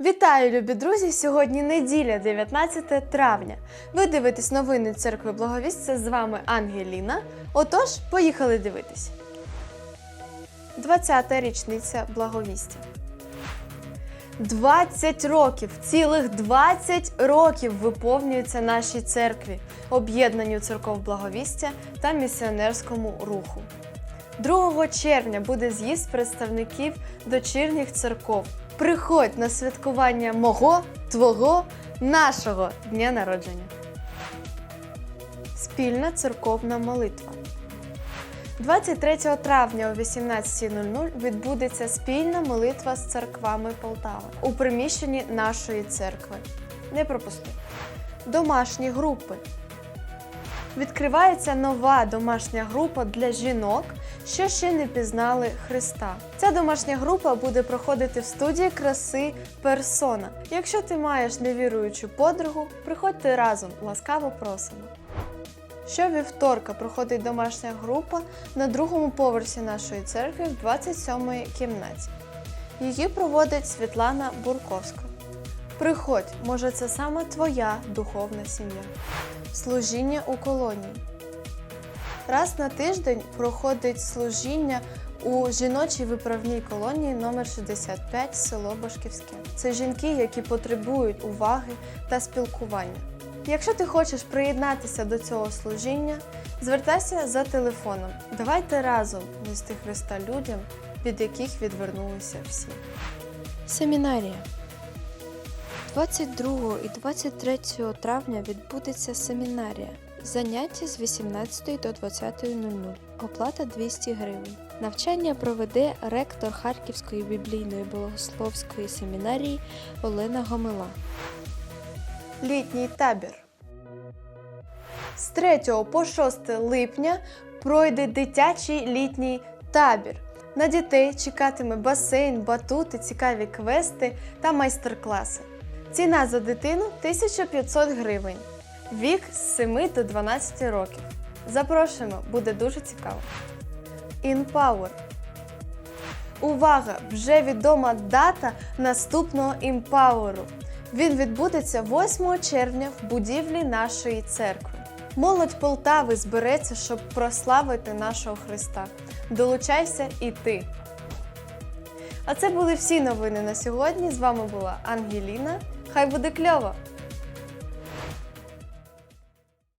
Вітаю, любі друзі! Сьогодні неділя, 19 травня. Ви дивитесь новини церкви Благовістя. З вами Ангеліна. Отож, поїхали дивитись. 20-та річниця Благовістя. 20 років, цілих 20 років виповнюється нашій церкві, об'єднанню церков Благовістя та місіонерському руху. 2 червня буде з'їзд представників дочірніх церков. Приходь на святкування мого, твого, нашого дня народження. Спільна церковна молитва. 23 травня о 18.00 відбудеться спільна молитва з церквами Полтави у приміщенні нашої церкви. Не пропусти. Домашні групи. Відкривається нова домашня група для жінок, що ще не пізнали Христа. Ця домашня група буде проходити в студії краси Персона. Якщо ти маєш невіруючу подругу, приходьте разом, ласкаво просимо. Щовівторка проходить домашня група на другому поверсі нашої церкви в 27-й кімнаті. Її проводить Світлана Бурковська. Приходь, може, це саме твоя духовна сім'я. Служіння у колонії. Раз на тиждень проходить служіння у жіночій виправній колонії номер 65 село Башківське. Це жінки, які потребують уваги та спілкування. Якщо ти хочеш приєднатися до цього служіння, звертайся за телефоном. Давайте разом нести Христа людям, від яких відвернулися всі. Семінарія. 22 і 23 травня відбудеться семінарія. Заняття з 18 до 20.00. Оплата 200 гривень. Навчання проведе ректор Харківської біблійної богословської семінарії Олена Гомила. Літній табір. З 3 по 6 липня пройде дитячий літній табір. На дітей чекатиме басейн, батути, цікаві квести та майстер-класи. Ціна за дитину 1500 гривень. Вік з 7 до 12 років. Запрошуємо, буде дуже цікаво. InPower. Увага! Вже відома дата наступного імпауеру. Він відбудеться 8 червня в будівлі нашої церкви. Молодь Полтави збереться, щоб прославити нашого Христа. Долучайся і ти. А це були всі новини на сьогодні. З вами була Ангеліна. Хай буде кльово!